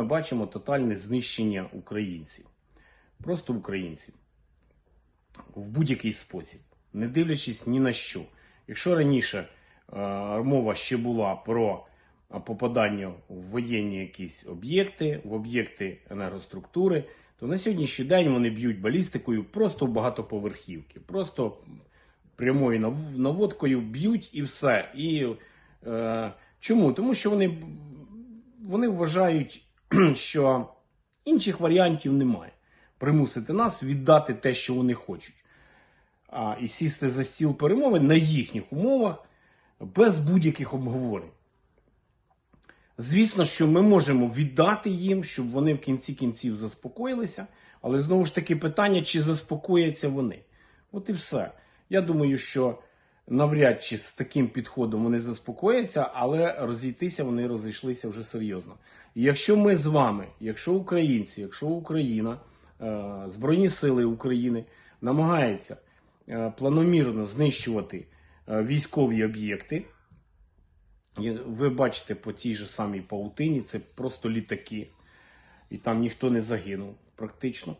ми бачимо тотальне знищення українців. Просто українців. В будь-який спосіб, не дивлячись ні на що. Якщо раніше е, мова ще була про попадання в воєнні якісь об'єкти, в об'єкти енергоструктури, то на сьогоднішній день вони б'ють балістикою просто в багатоповерхівки. Просто прямою наводкою б'ють і все. І е, чому? Тому що вони, вони вважають, що інших варіантів немає. Примусити нас віддати те, що вони хочуть. А, і сісти за стіл перемовин на їхніх умовах без будь-яких обговорень. Звісно, що ми можемо віддати їм, щоб вони в кінці кінців заспокоїлися, але знову ж таки питання, чи заспокояться вони. От і все. Я думаю, що навряд чи з таким підходом вони заспокояться, але розійтися вони розійшлися вже серйозно. І якщо ми з вами, якщо українці, якщо Україна, е, Збройні Сили України намагаються е, планомірно знищувати е, військові об'єкти, ви бачите по тій же самій паутині, це просто літаки, і там ніхто не загинув практично.